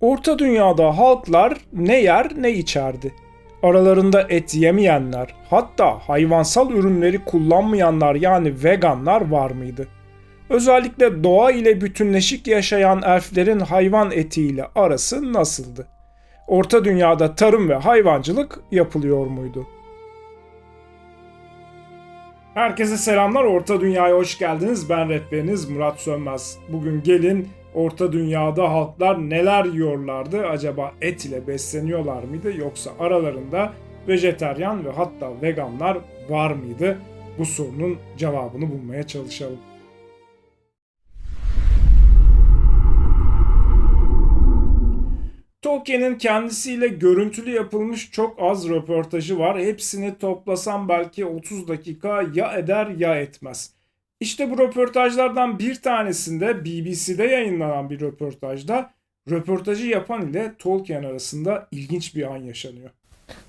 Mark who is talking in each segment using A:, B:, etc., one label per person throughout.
A: Orta Dünya'da halklar ne yer ne içerdi. Aralarında et yemeyenler, hatta hayvansal ürünleri kullanmayanlar yani veganlar var mıydı? Özellikle doğa ile bütünleşik yaşayan elflerin hayvan etiyle arası nasıldı? Orta Dünya'da tarım ve hayvancılık yapılıyor muydu? Herkese selamlar. Orta Dünya'ya hoş geldiniz. Ben rehberiniz Murat Sönmez. Bugün gelin Orta Dünya'da halklar neler yiyorlardı? Acaba et ile besleniyorlar mıydı? Yoksa aralarında vejeteryan ve hatta veganlar var mıydı? Bu sorunun cevabını bulmaya çalışalım. Tolkien'in kendisiyle görüntülü yapılmış çok az röportajı var. Hepsini toplasam belki 30 dakika ya eder ya etmez. İşte bu röportajlardan bir tanesinde BBC'de yayınlanan bir röportajda röportajı yapan ile Tolkien arasında ilginç bir an yaşanıyor.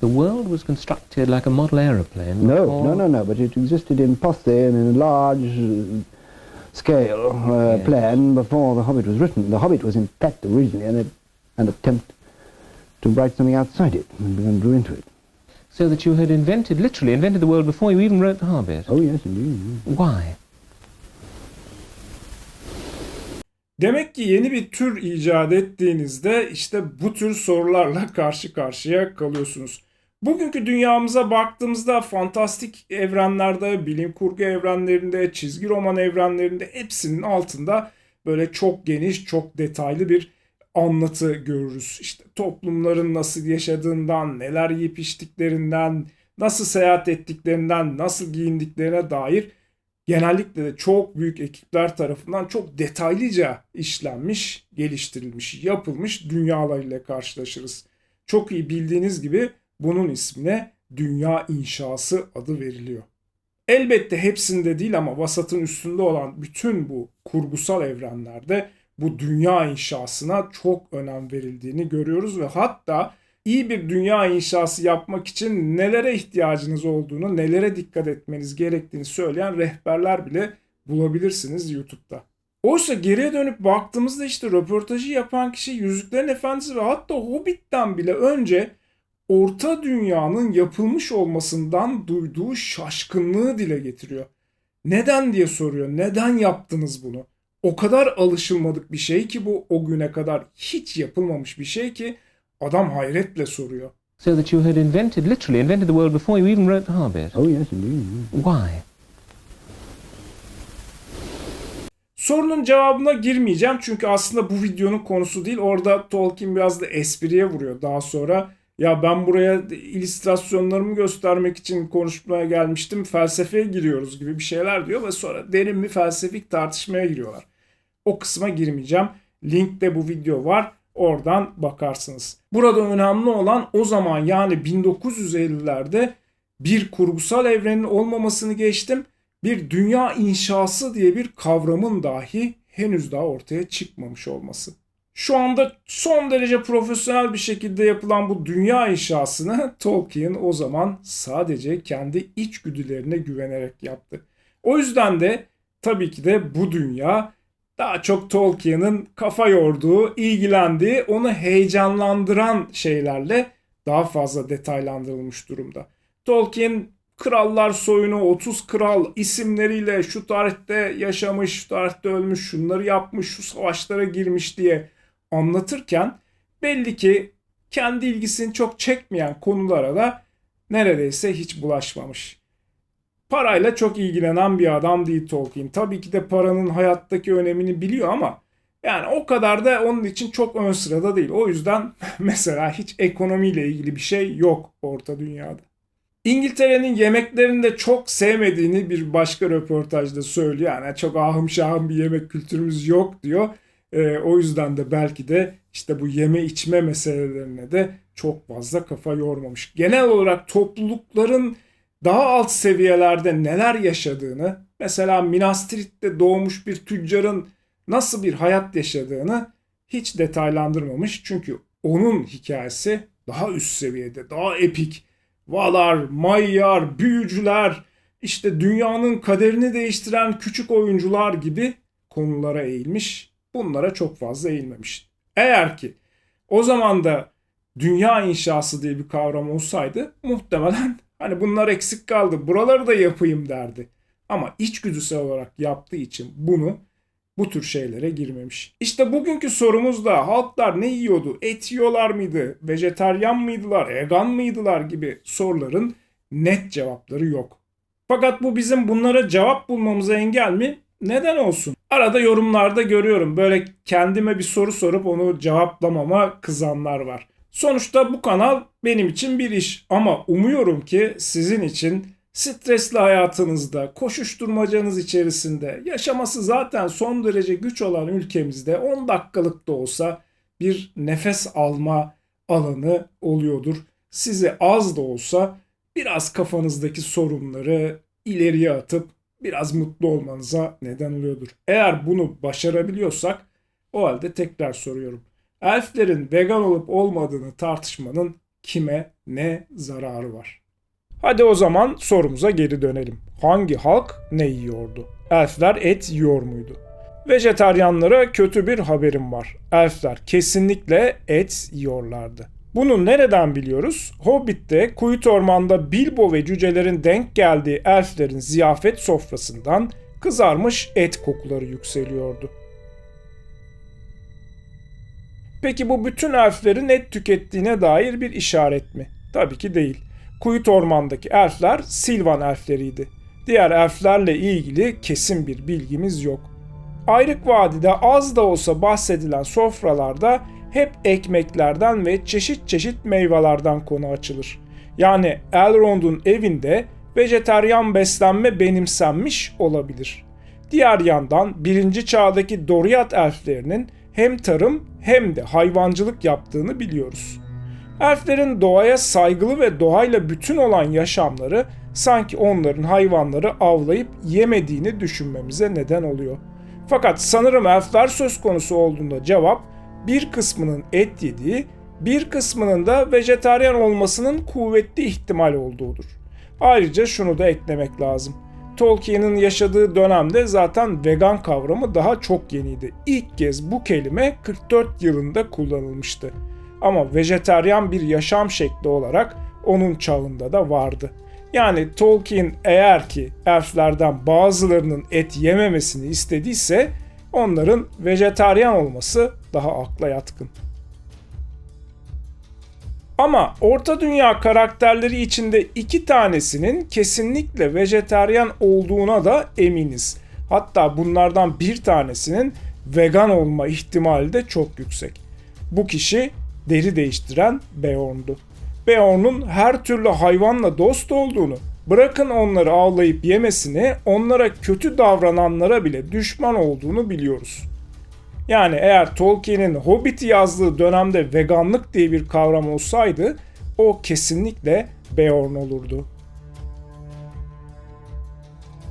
B: The world was constructed like a model aeroplane.
C: No,
B: before-
C: no, no, no. But it existed in Pothy and in a large uh, scale uh,
B: Yes.
C: plan before The Hobbit was written. The Hobbit was in fact originally an, an attempt to write something outside it and then drew into it.
B: So that you had invented, literally invented the world before you even wrote The Hobbit.
C: Oh yes, indeed. yes.
B: Why?
A: Demek ki yeni bir tür icat ettiğinizde işte bu tür sorularla karşı karşıya kalıyorsunuz. Bugünkü dünyamıza baktığımızda fantastik evrenlerde, bilim kurgu evrenlerinde, çizgi roman evrenlerinde hepsinin altında böyle çok geniş, çok detaylı bir anlatı görürüz. İşte toplumların nasıl yaşadığından, neler yiyip içtiklerinden, nasıl seyahat ettiklerinden, nasıl giyindiklerine dair genellikle de çok büyük ekipler tarafından çok detaylıca işlenmiş, geliştirilmiş, yapılmış dünyalarıyla karşılaşırız. Çok iyi bildiğiniz gibi bunun ismine dünya inşası adı veriliyor. Elbette hepsinde değil ama vasatın üstünde olan bütün bu kurgusal evrenlerde bu dünya inşasına çok önem verildiğini görüyoruz ve hatta iyi bir dünya inşası yapmak için nelere ihtiyacınız olduğunu, nelere dikkat etmeniz gerektiğini söyleyen rehberler bile bulabilirsiniz YouTube'da. Oysa geriye dönüp baktığımızda işte röportajı yapan kişi Yüzüklerin Efendisi ve hatta Hobbit'ten bile önce Orta Dünya'nın yapılmış olmasından duyduğu şaşkınlığı dile getiriyor. Neden diye soruyor. Neden yaptınız bunu? O kadar alışılmadık bir şey ki bu o güne kadar hiç yapılmamış bir şey ki adam hayretle soruyor.
B: So that you had invented, literally invented the world before you even wrote The Hobbit.
C: Oh yes, indeed.
B: Why?
A: Sorunun cevabına girmeyeceğim çünkü aslında bu videonun konusu değil. Orada Tolkien biraz da espriye vuruyor daha sonra. Ya ben buraya illüstrasyonlarımı göstermek için konuşmaya gelmiştim. Felsefeye giriyoruz gibi bir şeyler diyor ve sonra derin bir felsefik tartışmaya giriyorlar. O kısma girmeyeceğim. Linkte bu video var. Oradan bakarsınız. Burada önemli olan o zaman yani 1950'lerde bir kurgusal evrenin olmamasını geçtim. Bir dünya inşası diye bir kavramın dahi henüz daha ortaya çıkmamış olması. Şu anda son derece profesyonel bir şekilde yapılan bu dünya inşasını Tolkien o zaman sadece kendi içgüdülerine güvenerek yaptı. O yüzden de tabii ki de bu dünya daha çok Tolkien'in kafa yorduğu, ilgilendiği, onu heyecanlandıran şeylerle daha fazla detaylandırılmış durumda. Tolkien krallar soyunu 30 kral isimleriyle şu tarihte yaşamış, şu tarihte ölmüş, şunları yapmış, şu savaşlara girmiş diye anlatırken belli ki kendi ilgisini çok çekmeyen konulara da neredeyse hiç bulaşmamış. Parayla çok ilgilenen bir adam değil Tolkien. Tabii ki de paranın hayattaki önemini biliyor ama yani o kadar da onun için çok ön sırada değil. O yüzden mesela hiç ekonomiyle ilgili bir şey yok Orta Dünya'da. İngiltere'nin yemeklerini de çok sevmediğini bir başka röportajda söylüyor. Yani çok ahım şahım bir yemek kültürümüz yok diyor. Ee, o yüzden de belki de işte bu yeme içme meselelerine de çok fazla kafa yormamış. Genel olarak toplulukların daha alt seviyelerde neler yaşadığını, mesela Minas Tirith'te doğmuş bir tüccarın nasıl bir hayat yaşadığını hiç detaylandırmamış. Çünkü onun hikayesi daha üst seviyede, daha epik. Valar, Mayyar, büyücüler, işte dünyanın kaderini değiştiren küçük oyuncular gibi konulara eğilmiş. Bunlara çok fazla eğilmemiş. Eğer ki O zaman da dünya inşası diye bir kavram olsaydı muhtemelen hani bunlar eksik kaldı buraları da yapayım derdi. Ama içgüdüsel olarak yaptığı için bunu bu tür şeylere girmemiş. İşte bugünkü sorumuz da halklar ne yiyordu? Et yiyorlar mıydı? Vejetaryen mıydılar? Vegan mıydılar? gibi soruların net cevapları yok. Fakat bu bizim bunlara cevap bulmamıza engel mi? Neden olsun? Arada yorumlarda görüyorum böyle kendime bir soru sorup onu cevaplamama kızanlar var. Sonuçta bu kanal benim için bir iş ama umuyorum ki sizin için stresli hayatınızda, koşuşturmacanız içerisinde, yaşaması zaten son derece güç olan ülkemizde 10 dakikalık da olsa bir nefes alma alanı oluyordur. Sizi az da olsa biraz kafanızdaki sorunları ileriye atıp biraz mutlu olmanıza neden oluyordur. Eğer bunu başarabiliyorsak o halde tekrar soruyorum. Elflerin vegan olup olmadığını tartışmanın kime ne zararı var? Hadi o zaman sorumuza geri dönelim. Hangi halk ne yiyordu? Elfler et yiyor muydu? Vejetaryenlara kötü bir haberim var. Elfler kesinlikle et yiyorlardı. Bunu nereden biliyoruz? Hobbit'te Kuyut Orman'da Bilbo ve cücelerin denk geldiği elflerin ziyafet sofrasından kızarmış et kokuları yükseliyordu. Peki bu bütün elflerin et tükettiğine dair bir işaret mi? Tabii ki değil. Kuyut Orman'daki elfler Silvan elfleriydi. Diğer elflerle ilgili kesin bir bilgimiz yok. Ayrık Vadi'de az da olsa bahsedilen sofralarda hep ekmeklerden ve çeşit çeşit meyvelerden konu açılır. Yani Elrond'un evinde vejeteryan beslenme benimsenmiş olabilir. Diğer yandan birinci çağdaki Doriath elflerinin hem tarım hem de hayvancılık yaptığını biliyoruz. Elflerin doğaya saygılı ve doğayla bütün olan yaşamları sanki onların hayvanları avlayıp yemediğini düşünmemize neden oluyor. Fakat sanırım elfler söz konusu olduğunda cevap bir kısmının et yediği, bir kısmının da vejetaryen olmasının kuvvetli ihtimal olduğudur. Ayrıca şunu da eklemek lazım. Tolkien'in yaşadığı dönemde zaten vegan kavramı daha çok yeniydi. İlk kez bu kelime 44 yılında kullanılmıştı. Ama vejetaryen bir yaşam şekli olarak onun çağında da vardı. Yani Tolkien eğer ki elflerden bazılarının et yememesini istediyse onların vejetaryen olması daha akla yatkın. Ama Orta Dünya karakterleri içinde iki tanesinin kesinlikle vejetaryen olduğuna da eminiz. Hatta bunlardan bir tanesinin vegan olma ihtimali de çok yüksek. Bu kişi deri değiştiren Beorn'du. Beorn'un her türlü hayvanla dost olduğunu, bırakın onları avlayıp yemesini, onlara kötü davrananlara bile düşman olduğunu biliyoruz. Yani eğer Tolkien'in Hobbit'i yazdığı dönemde veganlık diye bir kavram olsaydı o kesinlikle Beorn olurdu.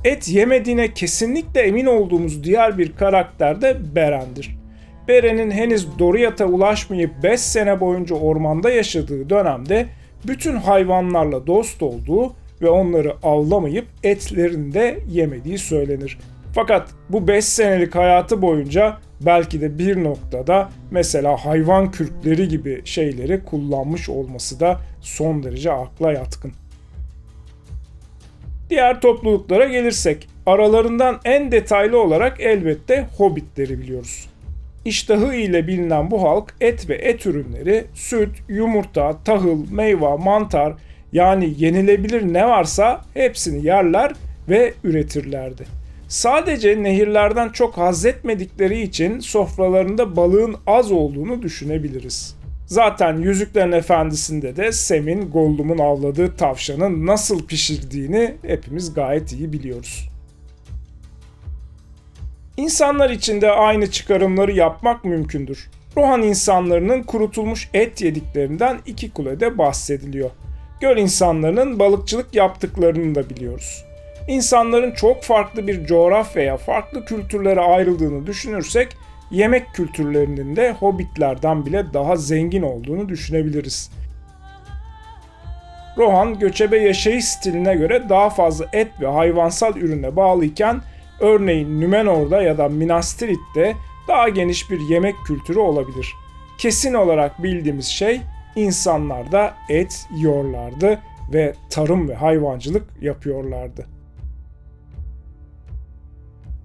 A: Et yemediğine kesinlikle emin olduğumuz diğer bir karakter de Beren'dir. Beren'in henüz Doriath'a ulaşmayıp 5 sene boyunca ormanda yaşadığı dönemde bütün hayvanlarla dost olduğu ve onları avlamayıp etlerini de yemediği söylenir. Fakat bu 5 senelik hayatı boyunca belki de bir noktada mesela hayvan kürkleri gibi şeyleri kullanmış olması da son derece akla yatkın. Diğer topluluklara gelirsek aralarından en detaylı olarak elbette hobbitleri biliyoruz. İştahı ile bilinen bu halk et ve et ürünleri, süt, yumurta, tahıl, meyve, mantar yani yenilebilir ne varsa hepsini yerler ve üretirlerdi. Sadece nehirlerden çok haz etmedikleri için sofralarında balığın az olduğunu düşünebiliriz. Zaten Yüzüklerin Efendisi'nde de Sam'in Gollum'un avladığı tavşanın nasıl pişirdiğini hepimiz gayet iyi biliyoruz. İnsanlar için de aynı çıkarımları yapmak mümkündür. Rohan insanlarının kurutulmuş et yediklerinden iki kulede bahsediliyor. Göl insanlarının balıkçılık yaptıklarını da biliyoruz. İnsanların çok farklı bir coğrafyaya, farklı kültürlere ayrıldığını düşünürsek yemek kültürlerinin de hobbitlerden bile daha zengin olduğunu düşünebiliriz. Rohan göçebe yaşayış stiline göre daha fazla et ve hayvansal ürüne bağlıyken örneğin Nümenor'da ya da Minas Tirith'te daha geniş bir yemek kültürü olabilir. kesin olarak bildiğimiz şey insanlar da et yiyorlardı ve tarım ve hayvancılık yapıyorlardı.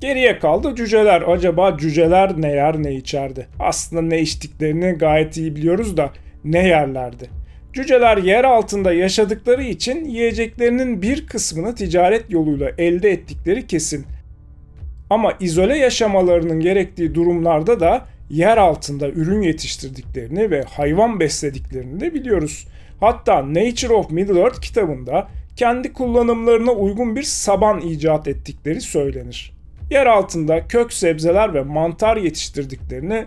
A: Geriye kaldı cüceler. Acaba cüceler ne yer ne içerdi? Aslında ne içtiklerini gayet iyi biliyoruz da ne yerlerdi? Cüceler yer altında yaşadıkları için yiyeceklerinin bir kısmını ticaret yoluyla elde ettikleri kesin. Ama izole yaşamalarının gerektiği durumlarda da yer altında ürün yetiştirdiklerini ve hayvan beslediklerini de biliyoruz. Hatta Nature of Middle-earth kitabında kendi kullanımlarına uygun bir saban icat ettikleri söylenir. Yer altında kök sebzeler ve mantar yetiştirdiklerini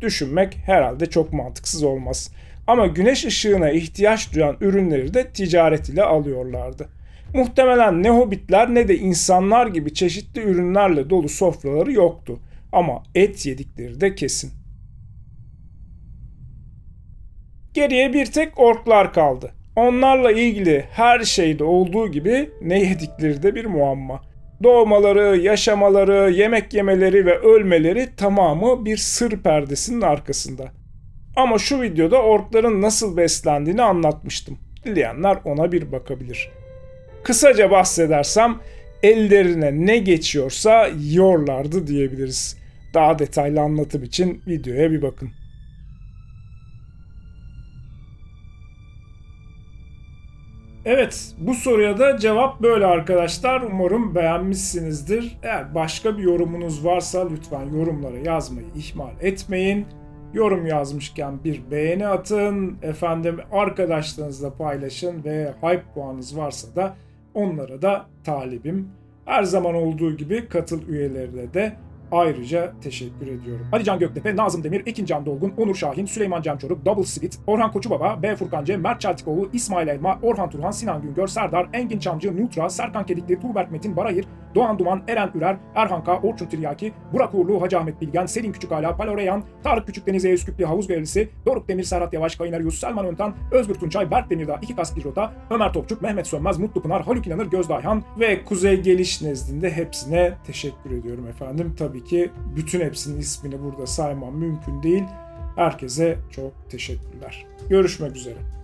A: düşünmek herhalde çok mantıksız olmaz. Ama güneş ışığına ihtiyaç duyan ürünleri de ticaret ile alıyorlardı. Muhtemelen ne hobbitler ne de insanlar gibi çeşitli ürünlerle dolu sofraları yoktu. Ama et yedikleri de kesin. Geriye bir tek orklar kaldı. Onlarla ilgili her şeyde olduğu gibi ne yedikleri de bir muamma. Doğmaları, yaşamaları, yemek yemeleri ve ölmeleri tamamı bir sır perdesinin arkasında. Ama şu videoda orkların nasıl beslendiğini anlatmıştım. Dileyenler ona bir bakabilir. Kısaca bahsedersem ellerine ne geçiyorsa yiyorlardı diyebiliriz. Daha detaylı anlatım için videoya bir bakın. Evet, bu soruya da cevap böyle arkadaşlar. Umarım beğenmişsinizdir. Eğer başka bir yorumunuz varsa lütfen yorumlara yazmayı ihmal etmeyin. Yorum yazmışken bir beğeni atın. Efendim arkadaşlarınızla paylaşın ve hype puanınız varsa da onlara da talibim. Her zaman olduğu gibi katıl üyelerine de ayrıca teşekkür ediyorum. Ali Can Göktepe, Nazım Demir, Ekin Can Dolgun, Onur Şahin, Süleyman Cem Çoruk, Double Split, Orhan Koçubaba, B. Furkan Mert Çeltikoğlu, İsmail Elma, Orhan Turhan, Sinan Güngör, Serdar, Engin Çamcı, Nutra, Serkan Kedikli, Tuğberk Metin, Barayır, Doğan Duman, Eren Ürer, Erhan K, Orçun Tiryaki, Burak Uğurlu, Hacı Ahmet Bilgen, Selin Küçükala, Paloreyan, Tarık Küçükdeniz, Üsküplü, Havuz Görevlisi, Doruk Demir, Serhat Yavaş, Kaynar Yus, Selman Öntan, Özgür Tunçay, Berk Demirdağ, İki Kask Rota, Ömer Topçuk, Mehmet Sönmez, Mutlu Pınar, Haluk İnanır, Gözde Ayhan ve Kuzey Geliş nezdinde hepsine teşekkür ediyorum efendim. Tabii ki bütün hepsinin ismini burada saymam mümkün değil. Herkese çok teşekkürler. Görüşmek üzere.